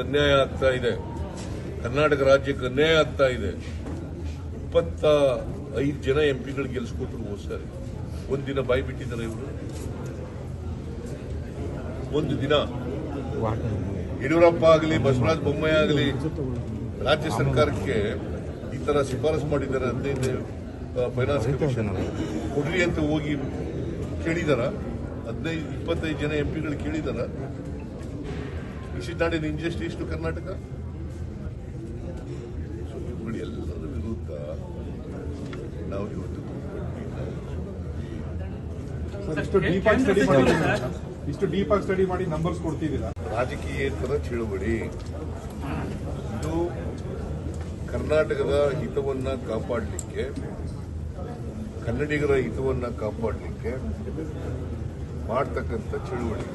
ಅನ್ಯಾಯ ಆಗ್ತಾ ಇದೆ. ಕರ್ನಾಟಕ ರಾಜ್ಯಕ್ಕೆ ಅನ್ಯಾಯ ಆಗ್ತಾ ಇದೆ. ಇಪ್ಪತ್ತ ಐದು ಜನ ಎಂ ಪಿಗಳು ಗೆಲ್ಸ್ಕೊಟ್ರು ಹೋದ್ ಸಾರಿ ಒಂದಿನ ಬಾಯಿ ಬಿಟ್ಟಿದ್ದಾರೆ ಇವರು. ಒಂದು ದಿನ. ಯಡಿಯೂರಪ್ಪ ಆಗಲಿ, ಬಸವರಾಜ ಬೊಮ್ಮಾಯಿ ಆಗಲಿ, ರಾಜ್ಯ ಸರ್ಕಾರಕ್ಕೆ ಈ ತರ ಶಿಫಾರಸು ಮಾಡಿದ್ದಾರೆ ಹದಿನೈದು ಫೈನಾನ್ಸ್ ಕಮಿಷನ್ ಕೊಡ್ರಿ ಅಂತ ಹೋಗಿ ಕೇಳಿದಾರ. ಹದಿನೈದು, ಇಪ್ಪತ್ತೈದು ಜನ ಎಂಪಿಗಳು ಕೇಳಿದಾರ. Is it not in injustice to Karnataka? ಇವುಗಳು ಎಲ್ಲರ ವಿರುದ್ಧ ನಾವು ಇವತ್ತು ಇಷ್ಟು ಡೀಪ್ ಆಗಿ ಸ್ಟಡಿ ಮಾಡಿ ಇಷ್ಟು ಡೀಪ್ ಸ್ಟಡಿ ಮಾಡಿ ನಂಬರ್ಸ್ ಕೊಡ್ತಿದ್ದೀರಾ? ರಾಜಕೀಯೇತರ ಚಳುವಳಿ ಇದು ಕರ್ನಾಟಕದ ಹಿತವನ್ನ ಕಾಪಾಡಲಿಕ್ಕೆ ಕನ್ನಡಿಗರ ಹಿತವನ್ನ ಕಾಪಾಡಲಿಕ್ಕೆ ಮಾಡ್ತಕ್ಕಂಥ ಚಳುವಳಿ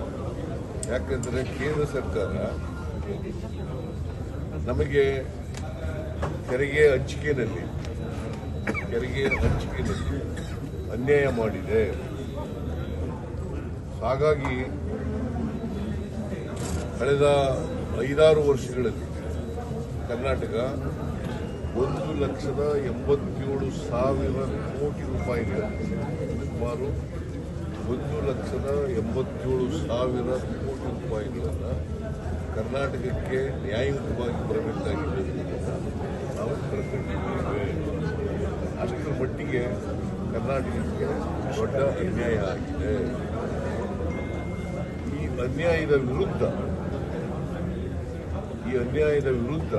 ಯಾಕಂದ್ರೆ ಕೇಂದ್ರ ಸರ್ಕಾರ ನಮಗೆ ತೆರಿಗೆ ಹಂಚಿಕೆಯಲ್ಲಿ ತೆರಿಗೆ ಹಂಚಿಕೆಯಲ್ಲಿ ಅನ್ಯಾಯ ಮಾಡಿದೆ. ಹಾಗಾಗಿ ಕಳೆದ ಐದಾರು ವರ್ಷಗಳಲ್ಲಿ ಕರ್ನಾಟಕ ಒಂದು ಲಕ್ಷದ ಎಂಬತ್ತೇಳು ಸಾವಿರ ಕೋಟಿ ರೂಪಾಯಿಗಳನ್ನು ಸುಮಾರು ಒಂದು ಲಕ್ಷದ ಎಂಬತ್ತೇಳು ಸಾವಿರ ಕೋಟಿ ರೂಪಾಯಿಗಳನ್ನು ಕರ್ನಾಟಕಕ್ಕೆ ನ್ಯಾಯಯುತವಾಗಿ ಬರಬೇಕಾಗಿದೆ. ನಾವು ಕಳ್ಕೊಂಡಿದ್ದೇವೆ ಅಷ್ಟರ ಮಟ್ಟಿಗೆ ಕರ್ನಾಟಕಕ್ಕೆ ದೊಡ್ಡ ಅನ್ಯಾಯ ಆಗಿದೆ. ಈ ಅನ್ಯಾಯದ ವಿರುದ್ಧ, ಈ ಅನ್ಯಾಯದ ವಿರುದ್ಧ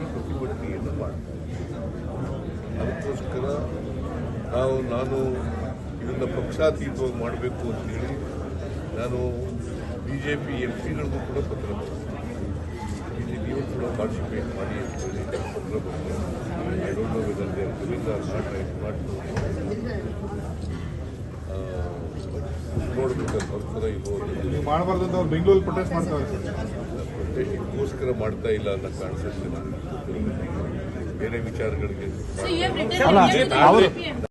ಈ ಪ್ರತಿಭಟನೆಯನ್ನು ಮಾಡ್ತೀವಿ. ಅದಕ್ಕೋಸ್ಕರ ನಾವು, ನಾನು ಇದನ್ನು ಪಕ್ಷಾತೀತವಾಗಿ ಮಾಡಬೇಕು ಅಂತೇಳಿ ನಾನು ಬಿ ಜೆ ಪಿ ಎಂ ಪಿಗಳಿಗೂ ಕೂಡ ಪತ್ರ ಬರ್ತೀನಿ ಇಲ್ಲಿ ನೀವು ಕೂಡ ಪಾರ್ಟಿಸಿಪೇಟ್ ಮಾಡಿ ಅಂತೇಳಿ ಪತ್ರ ಬರ್ತೀನಿ I don't know whether they are doing or not I not ನೋಡ್ಬೇಕಾದ್ರೆ ಬರ್ತಾರೆ ಇಲ್ವೋ ನೀವು ಮಾಡಬಾರ್ದು ಅಂತ ಅವ್ರು ಬೆಂಗಳೂರಲ್ಲಿ ಪ್ರೊಟೆಸ್ಟ್ ಮಾಡ್ತಾರೆ. ಸರ್ ಪ್ರೊಟೆಸ್ಟಿಗೋಸ್ಕರ ಮಾಡ್ತಾ ಇಲ್ಲ ಅಂತ ಕಾಣಿಸುತ್ತೆ ನನಗೆ. ಬೇರೆ ವಿಚಾರಗಳಿಗೆ